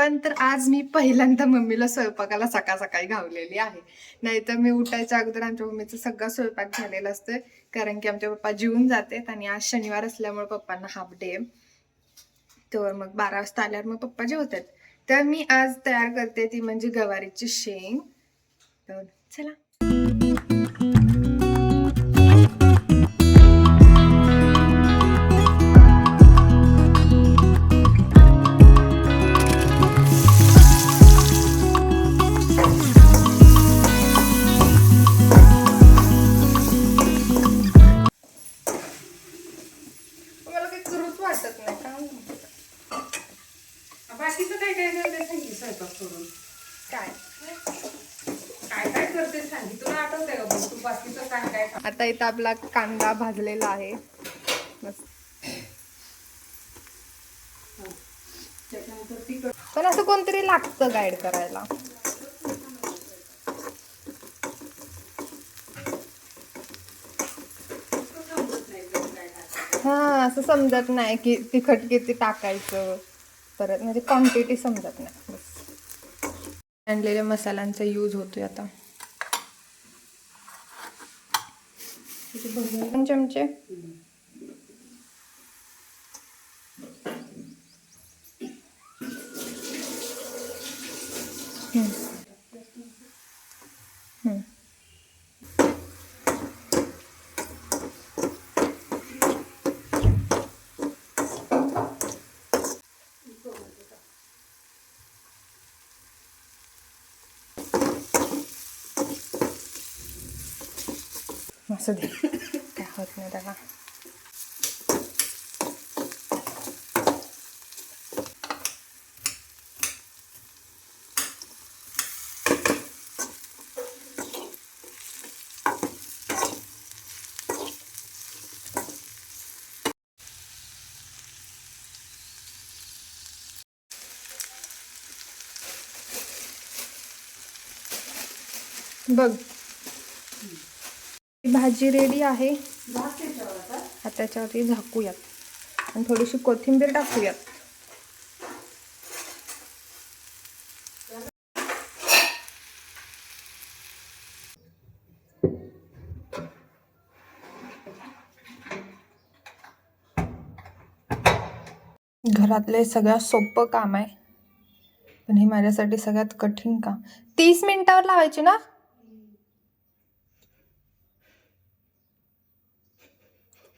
Everyone तर आज मी पहिल्यांदा मम्मीला स्वयंपाकाला सकाळ सकाळी घावलेली आहे. नाहीतर मी उठायच्या अगोदर आमच्या मम्मीचा सगळा स्वयंपाक झालेला असतोय. कारण की आमचे पप्पा जेवून जातात आणि आज शनिवार असल्यामुळे पप्पांना हाफ डे तर मग बारा वाजता आल्यावर मग पप्पा जेवतात. तर मी आज तयार करते ती म्हणजे गवारीची शेंग. तर चला. वाटत नाही का बाकीचं काय काय करते सांगी स्वयंपाक सोडून काय? काय काय करते सांगी तुला का बघ तू बाकीचं काय काय आता इथं आपला कांदा भाजलेला आहे. बस. पण असं कोणतरी लागतं गाईड करायला हा असं समजत नाही की तिखट किती टाकायचं. परत म्हणजे क्वांटिटी समजत नाही. बस. आणलेल्या मसाल्यांचा यूज होतोय आता. दोन चमचे. हम्म. असू दे काय होत नाही त्याला बघ भाजी रेडी आहे. आता. त्याच्यावरती झाकूयात. आणि थोडीशी कोथिंबीर टाकूयात. घरातले सगळ्यात सोपं काम आहे. पण हे माझ्यासाठी सगळ्यात कठीण काम. तीस मिनिटावर लावायची ना?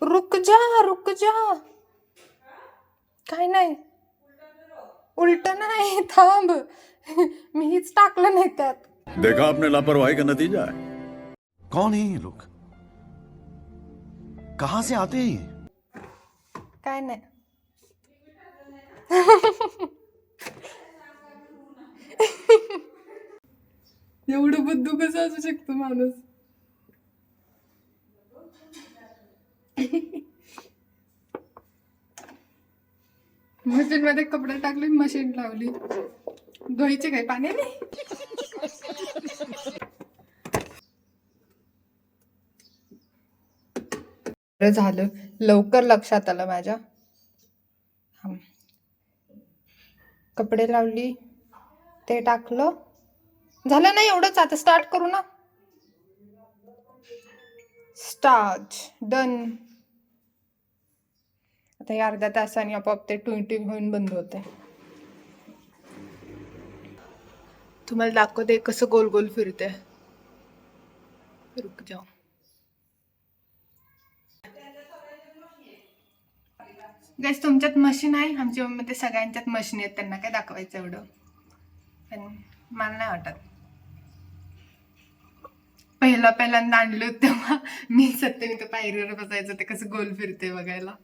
रुक जा रुक जा. काय नाही. उलट नाही थांब. मी हीच टाकलं नाही त्यात. देखा आपने लापरवाही का नतीजा है? कौन है ये लोग? कहां से आते हैं ये? काय नाही. एवढं बुद्धू कसं असू शकतो माणूस? मशीन मध्ये कपडे टाकले मशीन लावली. धुवायचे काय? पाण्याने झालं. लवकर लक्षात आलं माझ्या. कपडे लावली ते टाकलं. झालं नाही एवढंच आता स्टार्ट करू ना. स्टार्ट डन आता या अर्ध्या तासाने आपोआप ते ट्विंटिंग होऊन बंद होते तुम्हाला दाखवते कसं गोल गोल फिरते रुक जाऊ. गॅस तुमच्यात मशीन आहे? आमच्या मम्मी सगळ्यांच्यात मशीन आहेत. त्यांना काय दाखवायचं एवढं? पण मला नाही वाटत. पहिला पहिल्यांदा आणलो तेव्हा मी सत्य तर पायरीवर बसायचं ते कसं गोल फिरते बघायला.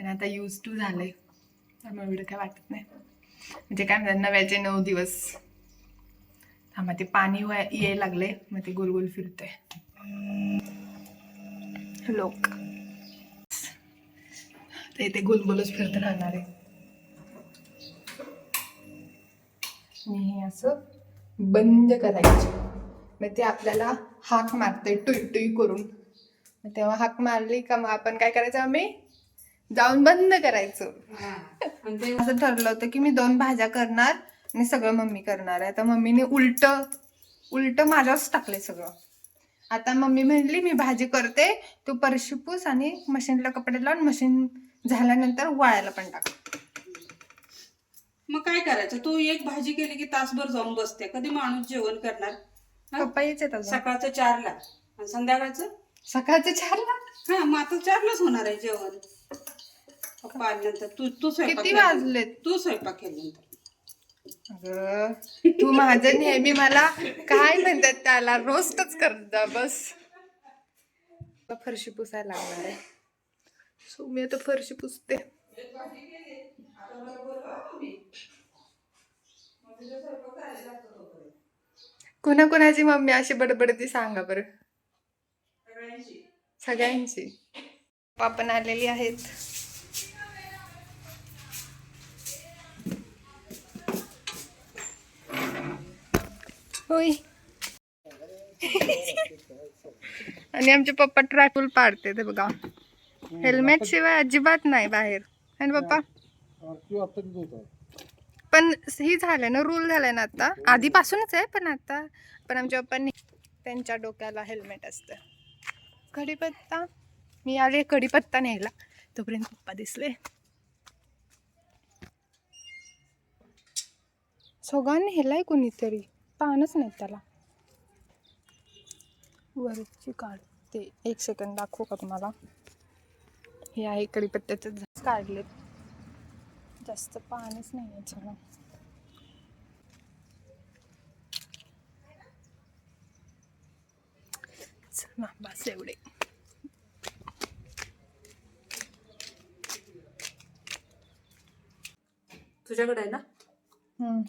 आणि आता यूज टू झालंय. त्यामुळे एवढं काय वाटत नाही. म्हणजे काय म्हणतात नव्याचे नऊ दिवस. थांबा ते पाणी व्हाय यायला लागले मग ते गुलगुल गोल फिरते लोक. ते इथे गोल फिरत राहणार आहे. आणि हे असं बंद करायचं. मग ते आपल्याला हाक मारते टुई टुई करून. मग तेव्हा हाक मारली का मग आपण काय करायचं आम्ही? जाऊन बंद करायचं. ते असं ठरलं होतं की मी दोन भाज्या करणार आणि सगळं मम्मी करणार आहे. आता मम्मीने उलट उलट माझ्यावरच टाकले सगळं. आता मम्मी म्हणली मी भाजी करते तू परशी पूस आणि मशीनला कपडे लावून मशीन झाल्यानंतर वाळायला पण टाक. मग काय करायचं? तू एक भाजी केली की तासभर जाऊन बसते. कधी माणूस जेवण करणार? पप्पा अजून. सकाळचं चारला. आणि संध्याकाळचं? सकाळचे चारला? हा मग आता चारलाच होणार आहे जेवण. पप्पा आल्यानंतर तू तू स्वयंपाक किती केल्यानंतर- वाजलेत? तू स्वयंपाक केल्यानंतर अगं, तू माझं नेहमी मला काय म्हणतात त्याला? रोस्टच करत जा बस फरशी पुसायला लागणार आहे. सो मी आता फरशी पुसते. कोणाकोणाची मम्मी अशी बडबडती सांगा बरं. सगळ्यांची. आपण आलेली आहेत. होय. आणि आमचे पप्पा ट्रॅफुल पाडते ते बघा. हेल्मेट शिवाय अजिबात नाही बाहेर. है ना पप्पा? पण ही झालंय ना रूल झालाय ना आता. आधीपासूनच आहे पण आता. पण आमच्या पप्पांनी त्यांच्या डोक्याला हेल्मेट असतं. कढीपत्ता? मी आले कढीपत्ता न्यायला. तोपर्यंत पप्पा दिसले. सगळ्यांनी नेलाय कोणीतरी. पानच नाही त्याला. वरची काढते. एक सेकंड दाखवू का तुम्हाला? हे आहे कढीपत्त्याचे झाड काढले जास्त पानच नाही आहे चला बस एवढे. तुझ्याकडे आहे ना? हम्म.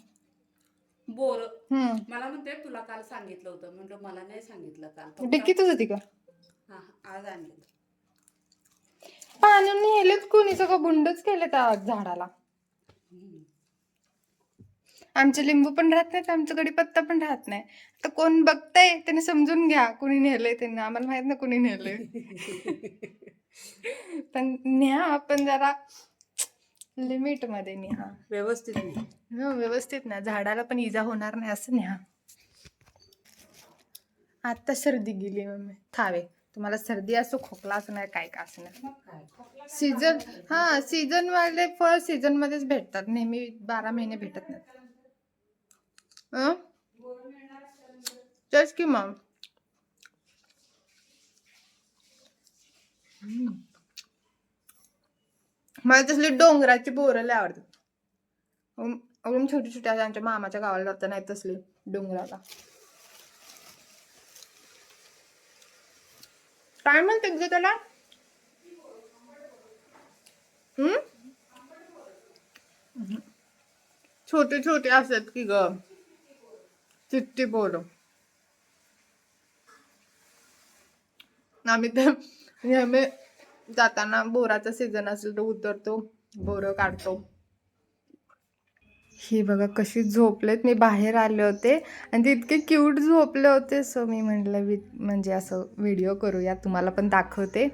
बोर. हम्म. मला म्हणते तुला काल सांगितलं होतं. म्हणलं मला नाही सांगितलं काल. डिक्कीतच होती का? हा आज आणलं पाणी नेलेच कोणी सगळं बुंडच केले त्या झाडाला. आमचे लिंबू पण राहत नाहीत आमचं कडीपत्ता पण राहत नाही. तर कोण बघतंय त्याने समजून घ्या कोणी नेलंय त्यांनी. आम्हाला माहीत ना कोणी नेलंय. पण न्या आपण जरा लिमिटमध्ये न्या व्यवस्थित नाही हो, व्यवस्थित ना झाडाला पण इजा होणार नाही असं न्या. आता सर्दी गेली मम्मी. खावे तुम्हाला सर्दी असो खोकला असं नाही काय का असं नाही मग काय सीझन हा सीझन वाले फळ सीझन मध्येच भेटतात. नेहमी बारा महिने भेटत नाहीत. अं? तेच की मग. हम्म. मला तसली डोंगराची बोरं लय आवडतात. अजून छोटी छोटी असतात आमच्या मामाच्या गावाला जातात नाही तसली डोंगराला. काय म्हणतात ग त्याला? हम्म? छोटे छोटे असतात की ग. चिट्टी बोर. आम्ही तर जाताना बोराचा सीझन असेल तर उतरतो बोरं काढतो. ही बघा कशी झोपलेत. मी बाहेर आले होते आणि ते इतके क्यूट झोपले होते. सो मी म्हटलं वि म्हणजे असं व्हिडिओ करूया तुम्हाला पण दाखवते.